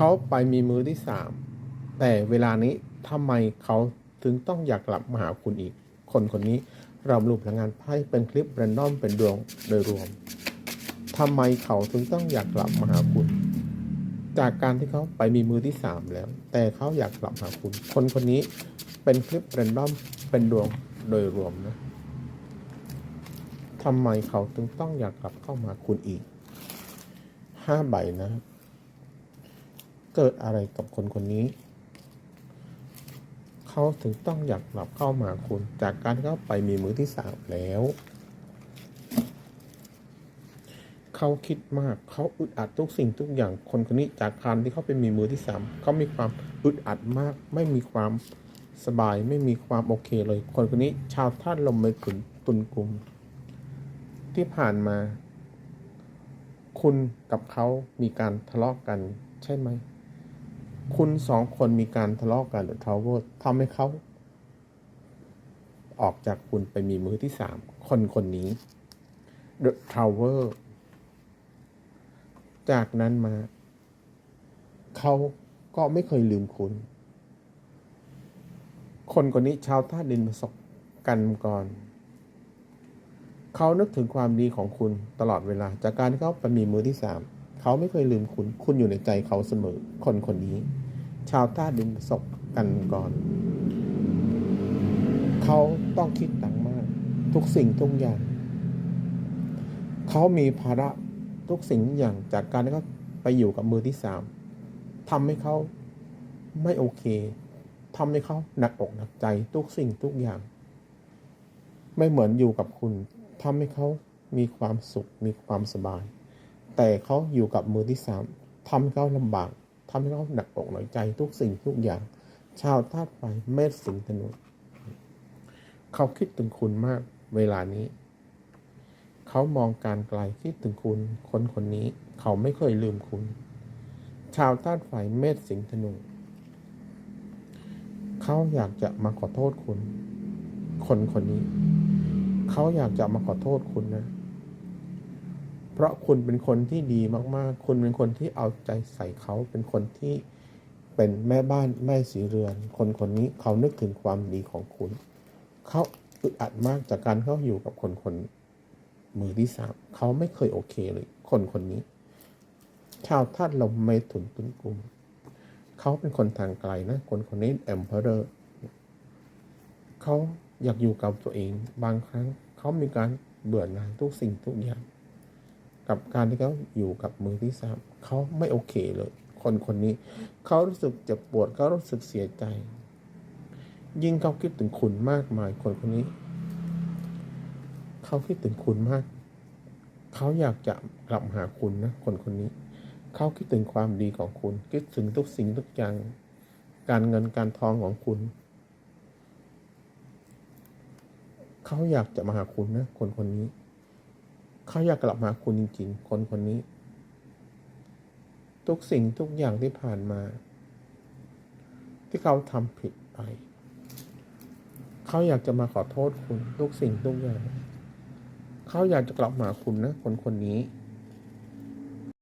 เขาไปมีมือที่สามแต่เวลานี้ทำไมเขาถึงต้องอยากกลับมาหาคุณอีก คนคนนี้เรารูปพลังงานไพ่เป็นคลิปแรนดอมเป็นดวงโดยรวมทำไมเขาถึงต้องอยากกลับมาหาคุณ จากการที่เขาไปมีมือที่สามแล้ว แต่เขาอยากกลับหาคุณ คนคนนี้เป็นคลิปแรนดอมเป็นดวงโดยรวมนะทำไมเขาถึงต้องอยากกลับเข้ามาคุณอีกห้าใบนะครับ เกิดอะไรกับคนคนนี้ เขาถึงต้องอยากกลับเข้ามาคุณ จากการที่เขาไปมีมือที่สามแล้ว เขาคิดมากเขาอึดอัดทุกสิ่งทุกอย่างคนคนนี้จากการที่เขาไปมีมือที่สามเขามีความอึดอัดมาก ไม่มีความสบายไม่มีความโอเคเลย คนคนนี้ชาวท่านลมไม่ขุนตุนกลุ่มที่ผ่านมา คุณกับเขามีการทะเลาะกกันใช่ไหม คุณสองคนมีการทะเลาะกันหรือทาวเวอร์ทำให้เขา ออกจากคุณไปมีมือที่สามคนคนนี้ The Tower จากนั้นมา เขาก็ไม่เคยลืมคุณ คนคนนี้ชาวท่าดินประสบกันก่อน เขานึกถึงความดีของคุณตลอดเวลา จากการที่เขาไปมีมือที่สาม เขาไม่เคยลืมคุณ คุณอยู่ในใจเขาเสมอ คนคนนี้ ชาวท่าดินประสบกันก่อน เขาต้องคิดต่างมาก ทุกสิ่งทุกอย่าง เขามีภาระทุกสิ่งทุกอย่างจากการที่เขาไปอยู่กับมือที่สามทำให้เขาไม่โอเคทำให้เขาหนักอกหนักใจทุกสิ่งทุกอย่าง ไม่เหมือนอยู่กับคุณทำให้เขามีความสุขมีความสบาย แต่เขาอยู่กับมือที่สามทำให้เขาลำบากทำให้เขาหนักอกหนักใจทุกสิ่งทุกอย่าง ชาวธาตุไฟเมษสิงห์ธนูเขาคิดถึงคุณมากเวลานี้ เขามองการไกลคิดถึงคุณคนคนนี้ เขาไม่เคยลืมคุณ ชาวธาตุไฟเมษสิงห์ธนูเขาอยากจะมาขอโทษคุณ คนคนนี้ เขาอยากจะมาขอโทษคุณนะ เพราะคุณเป็นคนที่ดีมากๆ คุณเป็นคนที่เอาใจใส่เขา เป็นคนที่เป็นแม่บ้านแม่สีเรือน คนคนนี้เขานึกถึงความดีของคุณ เขาอึดอัดมากจากการเขาอยู่กับคนคนมือที่สามเขาไม่เคยโอเคเลย คนคนนี้ ชาวธาตุลมเมถุนตุนกลุ่มเขาเป็นคนทางไกลนะ คนคนนี้แอมเพอร์เขาอยากอยู่กับตัวเอง บางครั้งเขามีการเบื่อหน่ายทุกสิ่งทุกอย่าง กับการที่เขาอยู่กับมือที่สามเขาไม่โอเคเลย คนคนนี้เขารู้สึกเจ็บปวดเขารู้สึกเสียใจ ยิ่งเขาคิดถึงคุณมากมายคนคนนี้เขาคิดถึงคุณมาก เขาอยากจะกลับหาคุณนะคนคนนี้ เขาคิดถึงความดีของคุณ คิดถึงทุกสิ่งทุกอย่าง การเงินการทองของคุณ เขาอยากจะมาหาคุณนะคนคนนี้ เขาอยากกลับมาคุณจริง ๆ คนคนนี้ ทุกสิ่งทุกอย่างที่ผ่านมา ที่เขาทำผิดไป เขาอยากจะมาขอโทษคุณ ทุกสิ่งทุกอย่าง เขาอยากจะกลับมาคุณนะ คนคนนี้